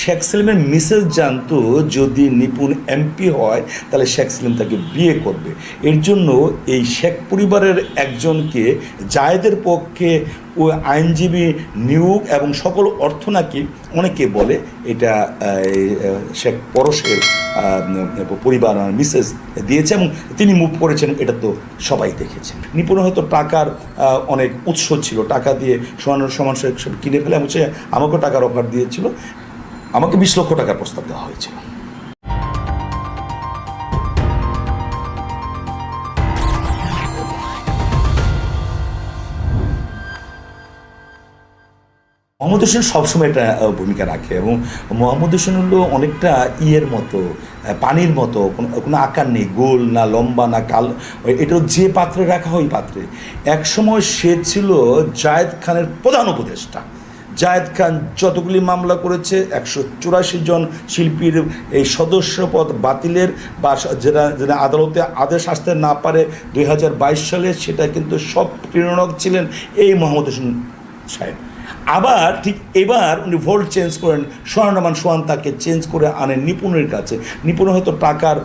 শেখ সেলিমের মিসেস জানতো যদি নিপুণ এমপি হয়, তাহলে শেখ সেলিম তাকে বিয়ে করবে। এর জন্য এই শেখ পরিবারের একজনকে জায়েদের পক্ষে ও আইনজীবী নিয়োগ এবং সকল অর্থ নাকি অনেকে বলে এটা শেখ পরশের পরিবার মিসেস দিয়েছে এবং তিনি মুভ করেছেন, এটা তো সবাই দেখেছেন নিপুণ হয়তো টাকার অনেক উৎস ছিল। টাকা দিয়ে সমান সমান কিনে ফেলে, এবং সে আমাকেও টাকার অফার দিয়েছিল। আমাকে বিশ লক্ষ টাকার প্রস্তাব দেওয়া হয়েছিল। মোহাম্মদ হোসেন সবসময় একটা ভূমিকা রাখে এবং মোহাম্মদ হোসেন হলো অনেকটা ইয়ের মতো পানির মতো, কোনো আকার নেই, গোল না লম্বা না কাল। এটা যে পাত্রে রাখা হয় পাত্রে। একসময় সে ছিল জায়েদ খানের প্রধান উপদেষ্টা। জায়েদ খান যতগুলি মামলা করেছে, একশো চুরাশি জন শিল্পীর এই সদস্যপদ বাতিলের বা যেটা যেটা আদালতে আদেশ আসতে না পারে দুই হাজার বাইশ সালে, সেটা কিন্তু সব প্রেরণক ছিলেন এই মোহাম্মদ হোসেন সাহেব। আবার ঠিক এবার উনি ভোল্ট চেঞ্জ করেন সোহানরমান সোহান তাকে চেঞ্জ করে আনেন নিপুণের কাছে। নিপুণ হয়তো টাকার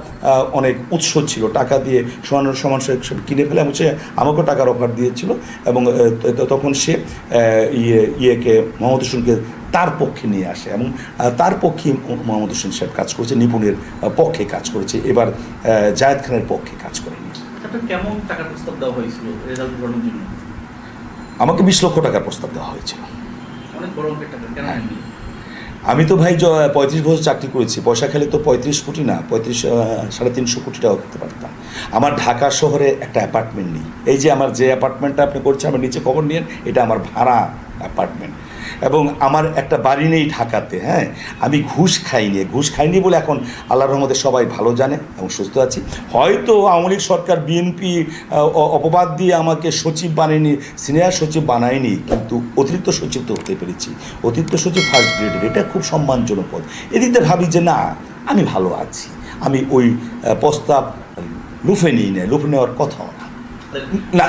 অনেক উৎস ছিল। টাকা দিয়ে সোহান সমান সব কিনে ফেলে এবং সে আমাকেও টাকার অফার দিয়েছিল এবং তখন সে ইয়ে ইয়েকে, মোহাম্মদ হোসেনকে তার পক্ষে নিয়ে আসে এবং তার পক্ষে মোহাম্মদ হোসেন সাহেব কাজ করেছে, নিপুণের পক্ষে কাজ করেছে। এবার জায়েদ খানের পক্ষে কাজ করেনি। কেমন টাকার প্রস্তাব দেওয়া হয়েছিল রেজাল্ট জন্য? আমাকে বিশ লক্ষ টাকার প্রস্তাব দেওয়া হয়েছিল। হ্যাঁ। আমি তো ভাই পঁয়ত্রিশ বছর চাকরি করেছি পয়সা খেলে তো পঁয়ত্রিশ কোটি না পঁয়ত্রিশ সাড়ে তিনশো কোটি টাকা করতে পারতাম। আমার ঢাকা শহরে একটা অ্যাপার্টমেন্ট নেই। এই যে আমার যে অ্যাপার্টমেন্টটা আপনি করছেন আমার নিচে খবর নিয়েন এটা আমার ভাড়া অ্যাপার্টমেন্ট। এবং আমার একটা বাড়ি নেই ঢাকাতে হ্যাঁ? আমি ঘুষ খাইনি ঘুষ খাইনি বলে এখন আল্লাহর রহমতে সবাই ভালো জানে এবং সুস্থ আছি। হয়তো আওয়ামী লীগ সরকার বিএনপি অপবাদ দিয়ে আমাকে সচিব বানায়নি সিনিয়র সচিব বানায়নি কিন্তু অতিরিক্ত সচিব তো হতে পেরেছি। অতিরিক্ত সচিব ফার্স্ট গ্রেডের এটা খুব সম্মানজনক পদ। এদিকে ভাবি যে না আমি ভালো আছি। আমি ওই প্রস্তাব লুফে নিই না লুফে নেওয়ার কথাও না। না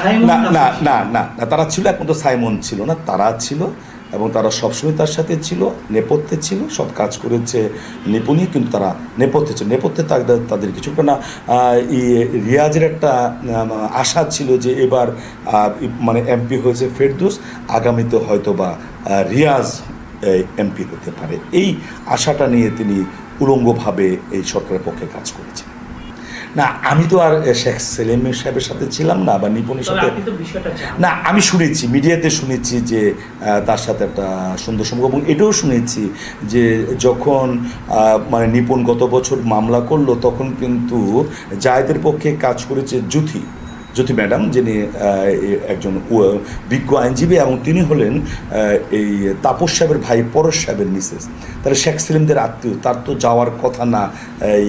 না না না তারা ছিল একমাত্র সাইমন ছিল না তারা ছিল। এবং তারা সবসময় তার সাথে ছিল, নেপথ্যে ছিল সব কাজ করেছে নিপুণী কিন্তু তারা নেপথ্যে ছিল। নেপথ্যে তাদের তাদের কিছু না রিয়াজের একটা আশা ছিল যে এবার মানে এমপি হয়েছে ফেরদুস, আগামীতে হয়তো বা রিয়াজ এমপি হতে পারে। এই আশাটা নিয়ে তিনি উলঙ্গভাবে এই সরকারের পক্ষে কাজ করেছেন। না আমি তো আর শেখ সেলিম সাহেবের সাথে ছিলাম না বা নিপুণের সাথে না আমি শুনেছি মিডিয়াতে শুনেছি যে তার সাথে একটা সুন্দর সম্পর্ক এবং এটাও শুনেছি যে যখন মানে নিপুণ গত বছর মামলা করল তখন কিন্তু জায়দের পক্ষে কাজ করেছে জুথি জ্যোতি ম্যাডাম, যিনি একজন বিজ্ঞ আইনজীবী এবং তিনি হলেন এই তাপস সাহেবের ভাই পরশ সাহেবের মিসেস। তাহলে শেখ সেলিমদের আত্মীয়, তার তো যাওয়ার কথা না, এই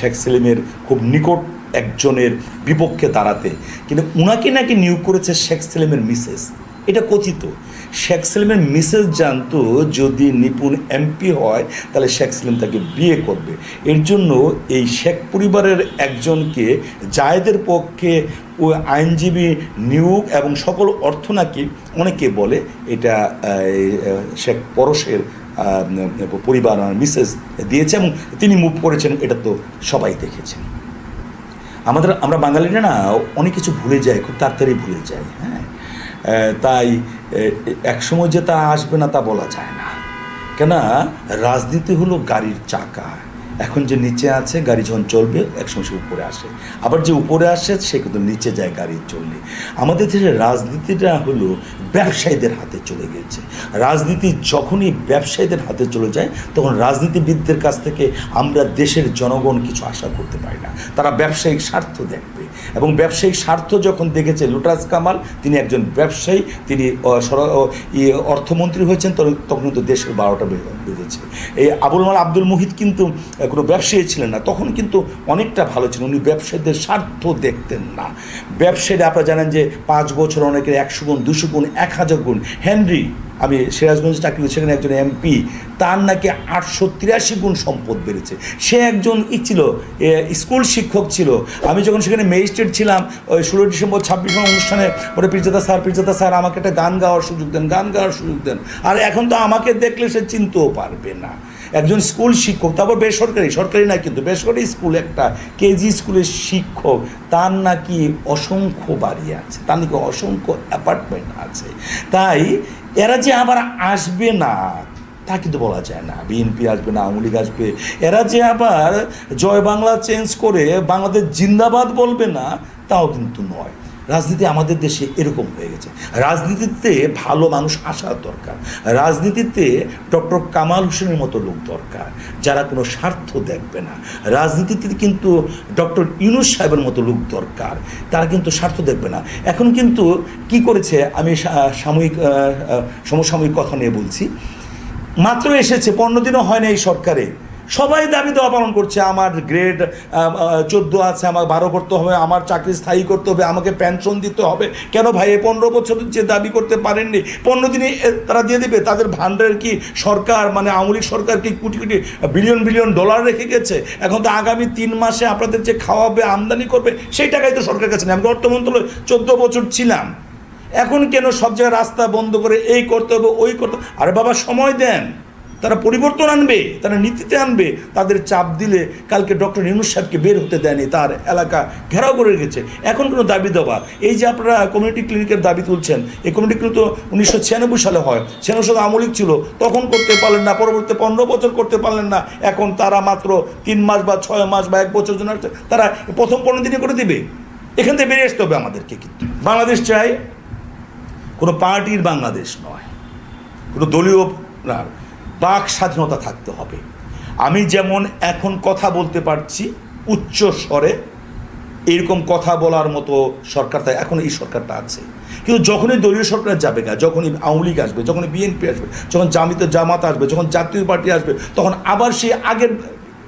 শেখ সেলিমের খুব নিকট একজনের বিপক্ষে দাঁড়াতে। কিন্তু উনাকে নাকি নিয়োগ করেছে শেখ সেলিমের মিসেস। এটা কথিত। শেখ সেলিমের মিসেস জানতো যদি নিপুণ এমপি হয়, তাহলে শেখ সেলিম তাকে বিয়ে করবে। এর জন্য এই শেখ পরিবারের একজনকে জায়েদের পক্ষে ও আইনজীবী নিয়োগ এবং সকল অর্থ নাকি অনেকে বলে এটা শেখ পরশের পরিবার মিসেস দিয়েছে এবং তিনি মুভ করেছেন, এটা তো সবাই দেখেছেন। আমাদের, আমরা বাঙালিরা না অনেক কিছু ভুলে যাই, খুব তাড়াতাড়ি ভুলে যাই হ্যাঁ? তাই একসময় যে তা আসবে না তা বলা যায় না। কেন রাজনীতি হলো গাড়ির চাকা। এখন যে নিচে আছে, গাড়ি যখন চলবে, একসময় সে উপরে আসে। আবার যে উপরে আসে, সে কিন্তু নিচে যায় গাড়ি চললে। আমাদের দেশের রাজনীতিটা হলো ব্যবসায়ীদের হাতে চলে গেছে রাজনীতি যখনই ব্যবসায়ীদের হাতে চলে যায়, তখন রাজনীতিবিদদের কাছ থেকে আমরা দেশের জনগণ কিছু আশা করতে পারি না। তারা ব্যবসায়িক স্বার্থ দেখবে। এবং ব্যবসায়িক স্বার্থ যখন দেখেছে লুটাস কামাল, তিনি একজন ব্যবসায়ী, তিনি অর্থমন্ত্রী হয়েছেন, তখন- তখন কিন্তু দেশের বারোটা বেজেছে। এই আবুল মাল আব্দুল মুহিত কিন্তু কোনো ব্যবসায়ী ছিলেন না, তখন কিন্তু অনেকটা ভালো ছিলেন। উনি ব্যবসায়ীদের স্বার্থ দেখতেন না। ব্যবসায়ীরা আপনারা জানেন যে পাঁচ বছর অনেকের একশো গুণ, দুশো গুণ, এক হাজার গুণ। হেনরি, আমি সিরাজগঞ্জ চাকরি করি, সেখানে একজন এমপি, তার নাকি আটশো তিরাশি গুণ সম্পদ বেড়েছে। সে একজন ই ছিল স্কুল শিক্ষক ছিল। আমি যখন সেখানে ম্যাজিস্ট্রেট ছিলাম, ওই ষোলো ডিসেম্বর ছাব্বিশ অনুষ্ঠানে ওটা পিরজাদা স্যার পিরজাদা স্যার আমাকে একটা গান গাওয়ার সুযোগ দেন, গান গাওয়ার সুযোগ দেন। আর এখন তো আমাকে দেখলে সে চিনতেও পারবে না। একজন স্কুল শিক্ষক, তারপর বেসরকারি, সরকারি না কিন্তু বেসরকারি স্কুল একটা, কেজি স্কুলের শিক্ষক, তার নাকি অসংখ্য বাড়ি আছে, তার নাকি অসংখ্য অ্যাপার্টমেন্ট আছে। তাই এরা যে আবার আসবে না, তা কিন্তু বলা যায় না। বিএনপি আসবে না, আওয়ামী লীগ আসবে। এরা যে আবার জয় বাংলা চেঞ্জ করে বাংলাদেশ জিন্দাবাদ বলবে না, তাও কিন্তু নয়। রাজনীতি আমাদের দেশে এরকম হয়ে গেছে। রাজনীতিতে ভালো মানুষ আসার দরকার। রাজনীতিতে ডক্টর কামাল হোসেনের মতো লোক দরকার, যারা কোনো স্বার্থ দেখবে না। রাজনীতিতে কিন্তু ডক্টর ইউনুস সাহেবের মতো লোক দরকার, তারা কিন্তু স্বার্থ দেখবে না। এখন কিন্তু কি করেছে, আমি সাময়িক সমসাময়িক কথা নিয়ে বলছি। মাত্র এসেছে, পনেরো দিনও হয় না এই সরকারে। সবাই দাবি দেওয়া পালন করছে, আমার গ্রেড চোদ্দ আছে, আমার বারো করতে হবে, আমার চাকরি স্থায়ী করতে হবে, আমাকে পেনশন দিতে হবে। কেন ভাই, এই পনেরো বছর যে দাবি করতে পারেননি, পনেরো দিনে তারা দিয়ে দেবে, তাদের ভান্ডারের কি সরকার মানে আওয়ামী লীগ সরকার কি crore crore billion billion dollar রেখে গেছে? এখন তো আগামী তিন মাসে আপনাদের যে খাওয়াবে, আমদানি করবে, সেই টাকাই তো সরকার কাছে নেই। আমি অর্থ মন্ত্রণালয় চোদ্দ বছর ছিলাম। এখন কেন সব জায়গায় রাস্তা বন্ধ করে এই করতে হবে, ওই করতে হবে? আরে বাবা, সময় দেন। তারা পরিবর্তন আনবে, তারা নীতিতে আনবে, তাদের চাপ দিলে কালকে ডক্টর ইউনুস সাহেবকে বের হতে দেয়নি, তার এলাকা ঘেরাও করে রেখেছে। এখন কোনো দাবি দেওয়া। এই যে আপনারা কমিউনিটি ক্লিনিকের দাবি তুলছেন, এই কমিউনিটি ক্লিনিক তো উনিশশো ছিয়ানব্বই সালে হয় ছিয়ানব্বই আমলিক ছিল, তখন করতে পারলেন না পরবর্তী পনেরো বছর করতে পারলেন না, এখন তারা মাত্র তিন মাস বা ছয় মাস বা এক বছর জন্য তারা প্রথম পনেরো দিনে করে দিবে। এখান থেকে বেরিয়ে আসতে হবে আমাদেরকে কিন্তু। বাংলাদেশ চাই কোনো পার্টির বাংলাদেশ নয়, কোনো দলীয় না বাক স্বাধীনতা থাকতে হবে। আমি যেমন এখন কথা বলতে পারছি উচ্চ স্বরে, এরকম কথা বলার মতো সরকার তাই এখন এই সরকারটা আছে। কিন্তু যখনই দলীয় সরকার যাবে গা, যখনই আওয়ামী লীগ আসবে, যখনই বিএনপি আসবে, যখন জামিত জামাত আসবে, যখন জাতীয় পার্টি আসবে, তখন আবার সেই আগের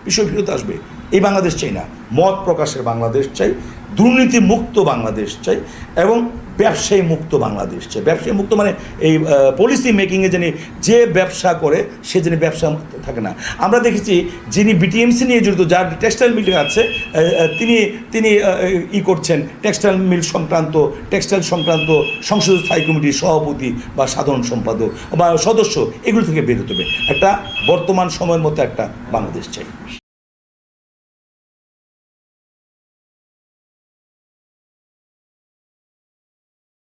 বিষয় ফেরত আসবে। এই বাংলাদেশ চাই না। মত প্রকাশের বাংলাদেশ চাই দুর্নীতি মুক্ত বাংলাদেশ চাই এবং ব্যবসায়ী মুক্ত বাংলাদেশ চাই। ব্যবসায়ী মুক্ত মানে এই পলিসি মেকিংয়ে যিনি যে ব্যবসা করে, সে যিনি ব্যবসা থাকে না। আমরা দেখেছি যিনি বিটিএমসি নিয়ে জড়িত, যার টেক্সটাইল মিল আছে তিনি তিনি ই করছেন টেক্সটাইল মিল সংক্রান্ত টেক্সটাইল সংক্রান্ত সংসদ স্থায়ী কমিটির সভাপতি বা সাধারণ সম্পাদক বা সদস্য, এগুলো থেকে বের হতে হবে। একটা বর্তমান সময়ের মতো একটা বাংলাদেশ চাই।